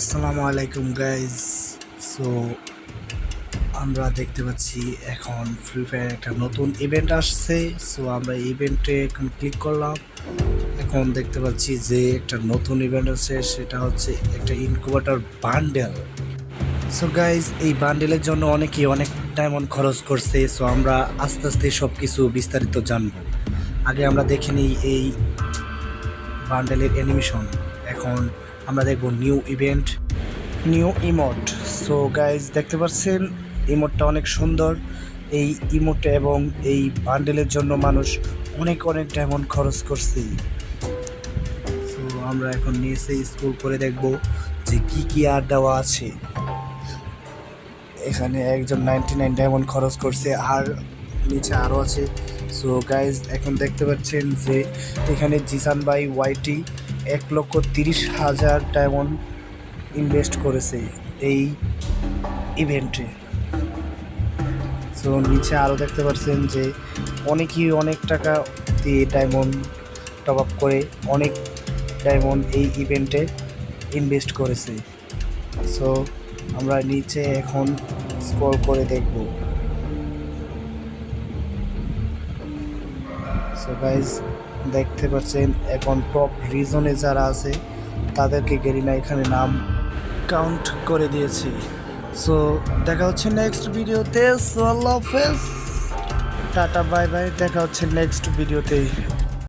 আসসালামু আলাইকুম guys so আমরা দেখতে পাচ্ছি এখন ফ্রি ফায়ার একটা নতুন ইভেন্ট আসছে। সো আমরা ইভেন্টে এখন ক্লিক করলাম। এখন দেখতে পাচ্ছি যে একটা নতুন ইভেন্ট আছে সেটা হচ্ছে একটা ইনকুবেটর বান্ডেল সো গাইজ এই বান্ডেলের জন্য অনেকেই অনেক ডায়মন্ড খরচ করছে। সো আমরা আস্তে আস্তে সব কিছু বিস্তারিত জানব। আগে আমরা দেখে নিই এই বান্ডেলের অ্যানিমেশন এখন আমরা দেখব new event, new emote. So guys দেখতে পাচ্ছেন, ইমোটটা অনেক সুন্দর। এই ইমোটে এবং এই বান্ডেলের জন্য মানুষ অনেক অনেক ডায়মন্ড খরচ করছে। সো আমরা এখন নিচে স্কুল করে দেখব যে কি কি আর দেওয়া আছে। এখানে একজন নাইনটি নাইন ডায়মন্ড খরচ করছে, আর নিচে আরও আছে। সো গাইজ এখন দেখতে পাচ্ছেন যে এখানে জিসান বাই ওয়াইটি এক লক্ষ তিরিশ হাজার ডায়মন্ড ইনভেস্ট করেছে এই ইভেন্টে। সো নিচে আরও দেখতে পাচ্ছেন যে অনেকেই অনেক টাকা দিয়ে ডায়মন্ড টপ আপ করে অনেক ডায়মন্ড এই ইভেন্টে ইনভেস্ট করেছে। সো আমরা নিচে এখন স্কোর করে দেখব। সো গাইজ দেখতে পাচ্ছেন এখন টপ রিজনে যারা আছে, তাদেরকে গেরিনা এখানে নাম কাউন্ট করে দিয়েছি। সো দেখা হচ্ছে নেক্সট ভিডিওতে সো আল্লাহ হাফেজ। টাটা বাই বাই দেখা হচ্ছে নেক্সট ভিডিওতে